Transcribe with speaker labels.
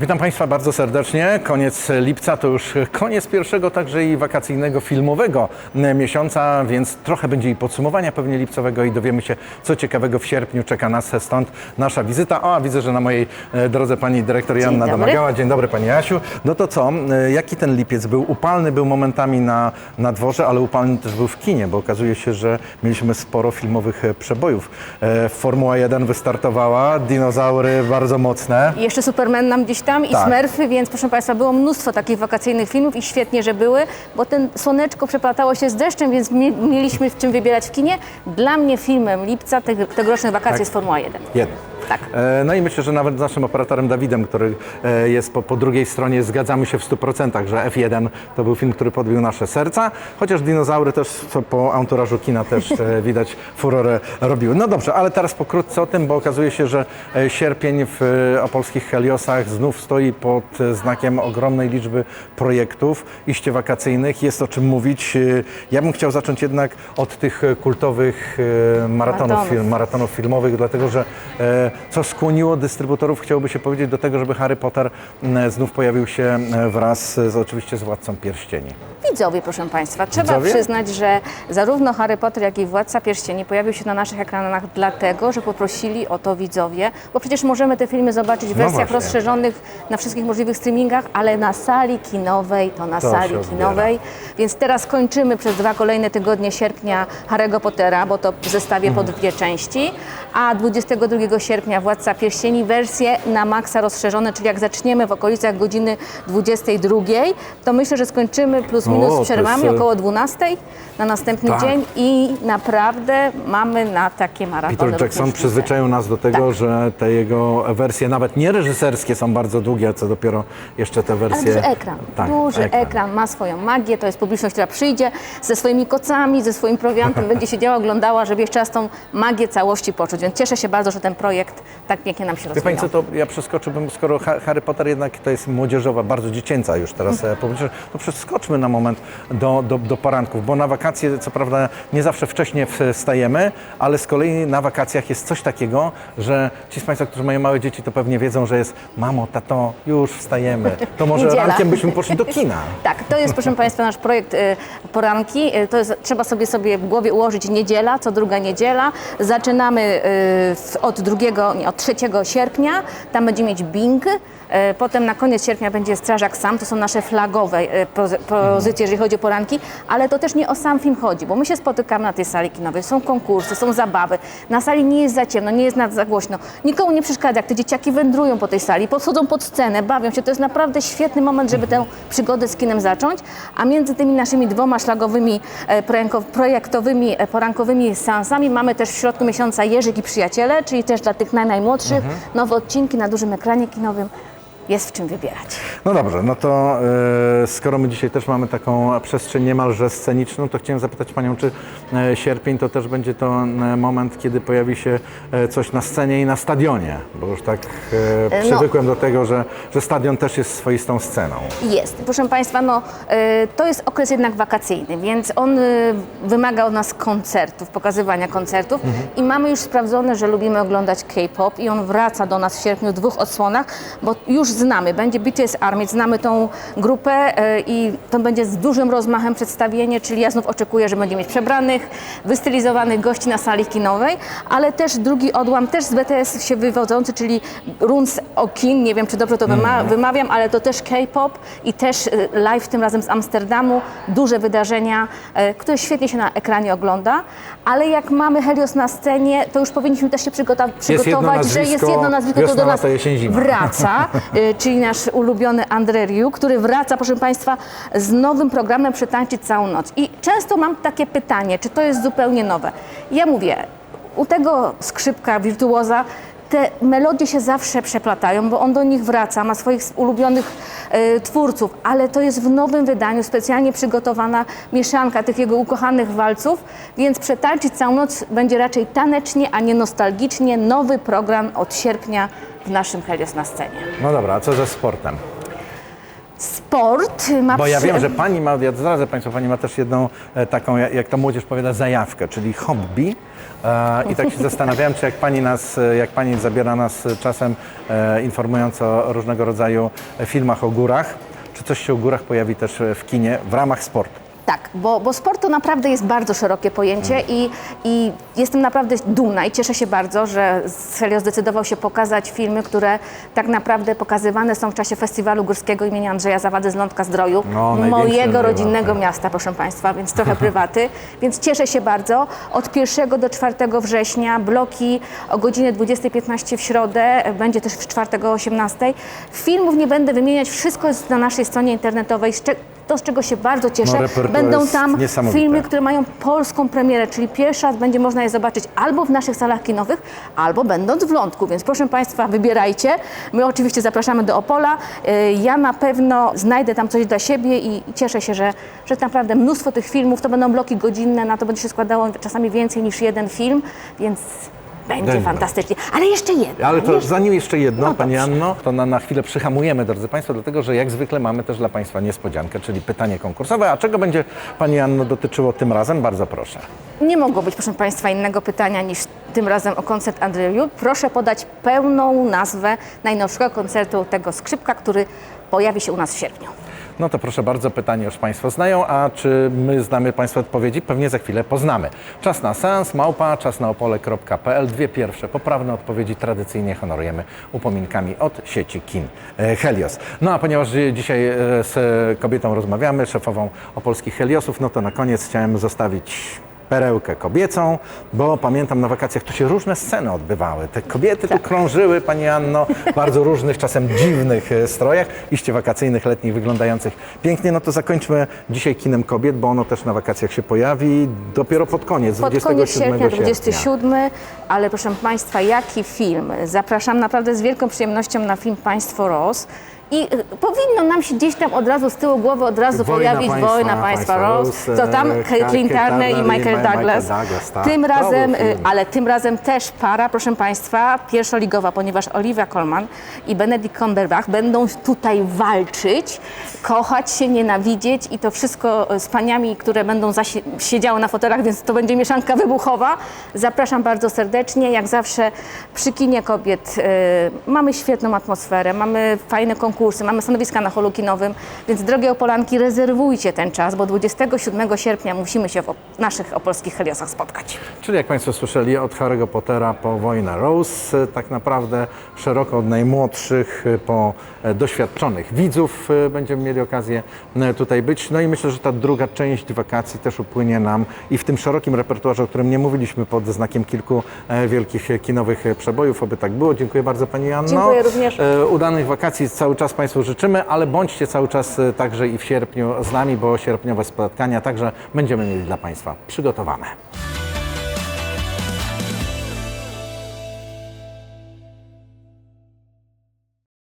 Speaker 1: Witam Państwa bardzo serdecznie. Koniec lipca to już koniec pierwszego także i wakacyjnego filmowego miesiąca, więc trochę będzie i podsumowania pewnie lipcowego i dowiemy się, co ciekawego w sierpniu czeka nas. Stąd nasza wizyta. O, a widzę, że na mojej e, drodze pani dyrektor
Speaker 2: dobry.
Speaker 1: Domagała. Dzień dobry Pani Jasiu. No to co, e, jaki ten lipiec był? Upalny był momentami na, na dworze, ale upalny też był w kinie, bo okazuje się, że mieliśmy sporo filmowych e, przebojów. Formuła 1 wystartowała, dinozaury bardzo mocne.
Speaker 2: I jeszcze Superman nam gdzieś tam i
Speaker 1: Tak.
Speaker 2: Smurfy, więc proszę Państwa, było mnóstwo takich wakacyjnych filmów i świetnie, że były, bo ten słoneczko przeplatało się z deszczem, więc mie- mieliśmy w czym wybierać w kinie. Dla mnie filmem lipca tegorocznych wakacji
Speaker 1: Tak.
Speaker 2: jest Formuła 1.
Speaker 1: Jeden.
Speaker 2: Tak.
Speaker 1: E, No i myślę, że nawet z naszym operatorem Dawidem, który e, jest po, po drugiej stronie, zgadzamy się w 100%, że F1 to był film, który podbił nasze serca, chociaż dinozaury też co po anturażu kina też e, widać furorę robiły. No dobrze, ale teraz pokrótce o tym, bo okazuje się, że sierpień w opolskich Heliosach znów stoi pod znakiem ogromnej liczby projektów, iście wakacyjnych, jest o czym mówić. Ja bym chciał zacząć jednak od tych kultowych maratonów,
Speaker 2: Maratonów.
Speaker 1: film, maratonów filmowych, dlatego że co skłoniło dystrybutorów, chciałoby się powiedzieć, do tego, żeby Harry Potter m, znów pojawił się e, wraz z, oczywiście z Władcą Pierścieni.
Speaker 2: Widzowie, proszę Państwa, trzeba
Speaker 1: Widzowie?
Speaker 2: przyznać, że zarówno Harry Potter, jak i Władca Pierścieni pojawił się na naszych ekranach dlatego, że poprosili o to widzowie, bo przecież możemy te filmy zobaczyć w
Speaker 1: No
Speaker 2: wersjach
Speaker 1: właśnie.
Speaker 2: rozszerzonych na wszystkich możliwych streamingach, ale na sali kinowej to na
Speaker 1: To
Speaker 2: sali kinowej. Więc teraz kończymy przez dwa kolejne tygodnie sierpnia Harry'ego Pottera, bo to w zestawie
Speaker 1: Mhm.
Speaker 2: po dwie części, a 22 sierpnia Władca Pierścieni wersje na maksa rozszerzone, czyli jak zaczniemy w okolicach godziny 22, to myślę, że skończymy plus
Speaker 1: O,
Speaker 2: minus z przerwami
Speaker 1: jest,
Speaker 2: około 12 na następny
Speaker 1: Tak.
Speaker 2: dzień i naprawdę mamy na takie maratony.
Speaker 1: Peter Jackson przyzwyczaił nas do tego,
Speaker 2: Tak.
Speaker 1: że te jego wersje, nawet nie reżyserskie, są bardzo długie, a co dopiero jeszcze te
Speaker 2: Ale
Speaker 1: wersje...
Speaker 2: duży ekran,
Speaker 1: Tak,
Speaker 2: duży ekran. ma swoją magię, to jest publiczność, która przyjdzie ze swoimi kocami, ze swoim prowiantem, będzie siedziała, oglądała, żeby jeszcze raz tą magię całości poczuć. Więc cieszę się bardzo, że ten projekt tak pięknie nam się
Speaker 1: Wie Pani co, to ja przeskoczyłbym, skoro Ha- Harry Potter jednak to jest młodzieżowa, bardzo dziecięca już teraz publiczność, to przeskoczmy na moment do, do, do poranków, bo na wakacje co prawda nie zawsze wcześnie wstajemy, ale z kolei na wakacjach jest coś takiego, że ci z Państwa, którzy mają małe dzieci, to pewnie wiedzą, że jest mamo, tato, już wstajemy, to może
Speaker 2: Niedziela.
Speaker 1: rankiem byśmy poszli do kina.
Speaker 2: Tak, to jest proszę Państwa nasz projekt y, poranki. Y, To jest, trzeba sobie sobie w głowie ułożyć niedziela, co druga niedziela. Zaczynamy y, od drugiego, nie, od 3 sierpnia. Tam będziemy mieć Bing. Y, Potem na koniec sierpnia będzie Strażak Sam. To są nasze flagowe pozy- pozycje, jeżeli chodzi o poranki. Ale to też nie o sam film chodzi, bo my się spotykamy na tej sali kinowej. Są konkursy, są zabawy. Na sali nie jest za ciemno, nie jest za głośno. Nikomu nie przeszkadza, jak te dzieciaki wędrują po tej sali, podchodzą pod scenę, bawią się. To jest naprawdę świetny moment, żeby tę przygodę z kinem zacząć. A między tymi naszymi dwoma szlagowymi, e, projekto- projektowymi, e, porankowymi seansami mamy też w środku miesiąca Jerzyk i Przyjaciele, czyli też dla tych naj, najmłodszych nowe odcinki na dużym ekranie kinowym. Jest w czym wybierać.
Speaker 1: No dobrze, no to e, skoro my dzisiaj też mamy taką przestrzeń niemalże sceniczną, to chciałem zapytać Panią, czy e, sierpień to też będzie to e, moment, kiedy pojawi się e, coś na scenie i na stadionie, bo już tak e,
Speaker 2: E, no.
Speaker 1: przywykłem do tego, że, że stadion też jest swoistą sceną.
Speaker 2: Jest. Proszę Państwa, no, e, to jest okres jednak wakacyjny, więc on e, wymaga od nas koncertów, pokazywania koncertów i mamy już sprawdzone, że lubimy oglądać K-pop i on wraca do nas w sierpniu w dwóch odsłonach, bo już znamy, będzie BTS Army, znamy tą grupę e, i to będzie z dużym rozmachem przedstawienie, czyli ja znów oczekuję, że będzie mieć przebranych, wystylizowanych gości na sali kinowej, ale też drugi odłam, też z BTS się wywodzący, czyli Runs Okin, nie wiem czy dobrze to wyma- wymawiam, ale to też K-pop i też e, live tym razem z Amsterdamu, duże wydarzenia, e, które świetnie się na ekranie ogląda, ale jak mamy Helios na scenie, to już powinniśmy też się przygotować, że jest jedno nazwisko, które do nas
Speaker 1: jesień,
Speaker 2: wraca, czyli nasz ulubiony André Rieu, który wraca, proszę Państwa, z nowym programem Przetańczyć całą noc. I często mam takie pytanie, czy to jest zupełnie nowe. Ja mówię, u tego skrzypka, wirtuoza, te melodie się zawsze przeplatają, bo on do nich wraca, ma swoich ulubionych e, twórców, ale to jest w nowym wydaniu specjalnie przygotowana mieszanka tych jego ukochanych walców, więc przetańczyć całą noc będzie raczej tanecznie, a nie nostalgicznie. Nowy program od sierpnia w naszym Helios na scenie.
Speaker 1: No dobra, a co ze sportem?
Speaker 2: Sport sport ma
Speaker 1: Bo ja wiem, że pani ma, ja zdradzę Państwu, pani ma też jedną e, taką, jak jak to młodzież powiada, zajawkę, czyli hobby. E, I tak się zastanawiałem, czy jak pani nas, e, jak pani zabiera nas e, czasem e, informując o różnego rodzaju e, filmach o górach, czy coś się o górach pojawi też w kinie w ramach sportu.
Speaker 2: Tak, bo, bo sport to naprawdę jest bardzo szerokie pojęcie i, i jestem naprawdę dumna i cieszę się bardzo, że Helio zdecydował się pokazać filmy, które tak naprawdę pokazywane są w czasie festiwalu górskiego imienia Andrzeja Zawady z Lądka Zdroju,
Speaker 1: No, największy
Speaker 2: mojego rodzinnego miasta, proszę Państwa, więc trochę prywaty. Więc cieszę się bardzo. Od 1 do 4 września bloki o godzinie 20.15 w środę, będzie też w czwartek o 18.00. Filmów nie będę wymieniać, wszystko jest na naszej stronie internetowej. To, z czego się bardzo cieszę,
Speaker 1: No, repertuar
Speaker 2: będą
Speaker 1: jest
Speaker 2: tam. Filmy, które mają polską premierę, czyli pierwszy raz będzie można je zobaczyć albo w naszych salach kinowych, albo będąc w Lądku. Więc proszę Państwa, wybierajcie. My oczywiście zapraszamy do Opola. Y, Ja na pewno znajdę tam coś dla siebie i cieszę się, że, że naprawdę mnóstwo tych filmów, to będą bloki godzinne, na to będzie się składało czasami więcej niż jeden film, więc będzie fantastycznie. Ale jeszcze jedno.
Speaker 1: Ale to
Speaker 2: jeszcze-
Speaker 1: zanim jeszcze jedno,
Speaker 2: No
Speaker 1: Pani. Anno, to na, na chwilę przyhamujemy, drodzy Państwo, dlatego że jak zwykle mamy też dla Państwa niespodziankę, czyli pytanie konkursowe. A czego będzie Pani Anno dotyczyło tym razem? Bardzo proszę.
Speaker 2: Nie mogło być, proszę Państwa, innego pytania niż tym razem o koncert Andrzeju. Proszę podać pełną nazwę najnowszego koncertu tego skrzypka, który pojawi się u nas w sierpniu.
Speaker 1: No to proszę bardzo, pytanie już Państwo znają, a czy my znamy Państwa odpowiedzi? Pewnie za chwilę poznamy. Czas na seans, małpa, czasnaopole.pl. Dwie pierwsze poprawne odpowiedzi tradycyjnie honorujemy upominkami od sieci kin e, Helios. No a ponieważ dzisiaj e, z kobietą rozmawiamy, szefową opolskich Heliosów, no to na koniec chciałem zostawić perełkę kobiecą, bo pamiętam na wakacjach tu się różne sceny odbywały. Te kobiety tu krążyły, Pani Anno, w bardzo różnych, czasem dziwnych e, strojach, iście wakacyjnych, letnich, wyglądających pięknie. No to zakończmy dzisiaj kinem kobiet, bo ono też na wakacjach się pojawi dopiero pod koniec,
Speaker 2: Pod
Speaker 1: 27
Speaker 2: koniec sierpnia,
Speaker 1: sierpnia.
Speaker 2: 27, ale proszę Państwa, jaki film? Zapraszam naprawdę z wielką przyjemnością na film Państwo Ross. I y, powinno nam się gdzieś tam od razu z tyłu głowy od razu
Speaker 1: Wojna
Speaker 2: pojawić
Speaker 1: państwa,
Speaker 2: Wojna Państwa
Speaker 1: państwa.
Speaker 2: Ross, Co tam? Caitlin Turner i
Speaker 1: Turner i
Speaker 2: Michael
Speaker 1: Michael
Speaker 2: Douglas.
Speaker 1: Douglas, tak.
Speaker 2: Tym
Speaker 1: To
Speaker 2: razem, y, ale tym razem też para, proszę Państwa, pierwszoligowa, ponieważ Olivia Colman i Benedict Cumberbatch będą tutaj walczyć, kochać się, nienawidzieć i to wszystko z paniami, które będą siedziały na fotelach, więc to będzie mieszanka wybuchowa. Zapraszam bardzo serdecznie. Jak zawsze przy kinie kobiet y, mamy świetną atmosferę, mamy fajne konkursy, mamy stanowiska na holu kinowym, więc drogie Opolanki, rezerwujcie ten czas, bo 27 sierpnia musimy się w naszych opolskich Heliosach spotkać.
Speaker 1: Czyli jak Państwo słyszeli, od Harry'ego Pottera po Wojnę Rose, e, tak naprawdę szeroko od najmłodszych e, po e, doświadczonych widzów będziemy mieli okazję tutaj być. No i myślę, że ta druga część wakacji też upłynie nam i w tym szerokim repertuarze, o którym nie mówiliśmy pod znakiem kilku wielkich kinowych przebojów, oby tak było. Dziękuję bardzo Pani Anno.
Speaker 2: Dziękuję również.
Speaker 1: Udanych wakacji cały czas Państwu życzymy, ale bądźcie cały czas e, także i w sierpniu z nami, bo sierpniowe spotkania także będziemy mieli dla Państwa przygotowane.